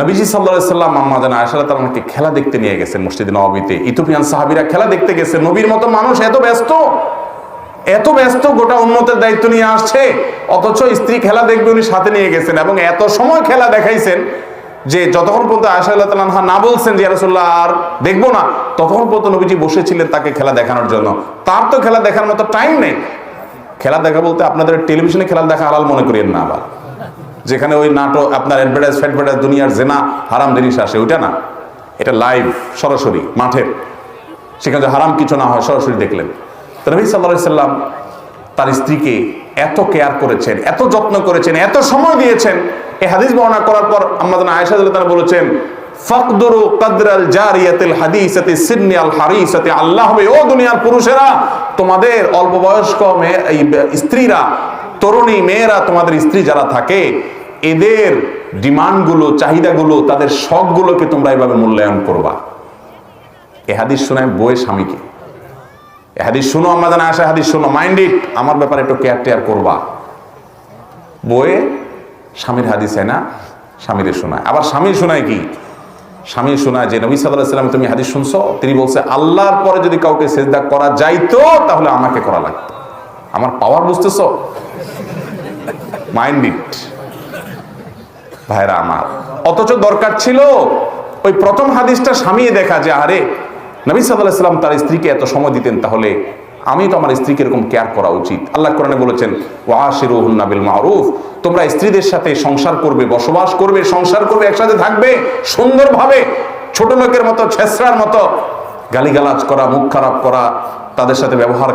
নবীজি সাল্লাহ সাল্লাম আম্মাদান আয়সাল্লাহ তালাকে খেলা দেখতে নিয়ে গেছেন মসজিদ নবীতে ইথোপিয়ান সাহাবিরা খেলা দেখতে গেছে। নবীর মতো মানুষ এত ব্যস্ত এত ব্যস্ত গোটা উন্নতের দায়িত্ব নিয়ে আসছে, অথচ স্ত্রী খেলা দেখবে উনি সাথে নিয়ে গেছেন এবং এত সময় খেলা দেখাইছেন যে যতক্ষণ পর্যন্ত আয়সা আল্লাহ না বলছেন যে রাসুল্লাহ আর দেখব না, ততক্ষণ পর্যন্ত নবীজি বসেছিলেন তাকে খেলা দেখানোর জন্য। তার তো খেলা দেখার মতো টাইম নেই। খেলা দেখা বলতে আপনাদের টেলিভিশনে খেলা দেখা হালাল মনে করিয়েন না আবার। যেখানে ওই নাটক, আপনার অ্যাডভার্টাইজ ফ্যাডভার্টাইজ দুনিয়ার জেনা, হারাম জিনিস আসে, ওইটা না। এটা লাইভ সরাসরি, মাঠের। সেখানে হারাম কিছু না হয়, সরাসরি দেখলেন। তো নবী সাল্লাহ সাল্লাম তার স্ত্রীকে এত কেয়ার করেছেন, এত যত্ন করেছেন, এত সময় দিয়েছেন। এই হাদিস বর্ণনা করার পর আমাদের আয়েশা তারা বলেছেন, ফাকদুরু কদরাল জারিয়াতিল হাদিসাতি সিন্নি আল হারিসাতি, আল্লাহ হবে, ও দুনিয়ার পুরুষেরা, তোমাদের অল্প বয়স্ক মেয়ে স্ত্রীরা, তরুণী মেয়েরা তোমাদের স্ত্রী যারা থাকে এদের ডিমান্ডগুলো, চাহিদাগুলো, তাদের শখগুলোকে তোমরা এভাবে মূল্যায়ন করবা। এ হাদিস শোনায় বইয়ের স্বামীকে। এ হাদিস শুনো আমাদের আসে হাদিস শুনো। মাইন্ড ইট, আমার ব্যাপারে একটু কেয়ার টেয়ার করবা। বইয়ে স্বামীর হাদিস হয় না, স্বামীরে শোনায়। আবার স্বামী শোনায় কি? স্বামী শোনায় যে নবী সাল্লাম তুমি হাদিস শুনছো? তিনি বলছে, আল্লাহর পরে যদি কাউকে সেজদা করা যাইতো, তাহলে আমাকে করা লাগতো। আমার পাওয়ার বুঝতেছো? Mind it. ভাইরা আমার। অথচ দরকার ছিল ওই প্রথম হাদিসটা স্বামী দেখা যে, আরে, নবী সাল্লাহ সাল্লাম তার স্ত্রীকে এত সময় দিতেন, তাহলে আমি তো আমার স্ত্রীকে এরকম কেয়ার করা উচিত। আল্লাহ কোরআনে বলেছেন ওয়াশিরুহুন্না বিল মারুফ তোমরা স্ত্রীদের সাথে সংসার করবে, বসবাস করবে, সংসার করবে, একসাথে থাকবে, সুন্দরভাবে, ছোট লোকের মতো ছেসরার মতো, গালিগালাজ করা, মুখ খারাপ করা, তাদের সাথে ব্যবহার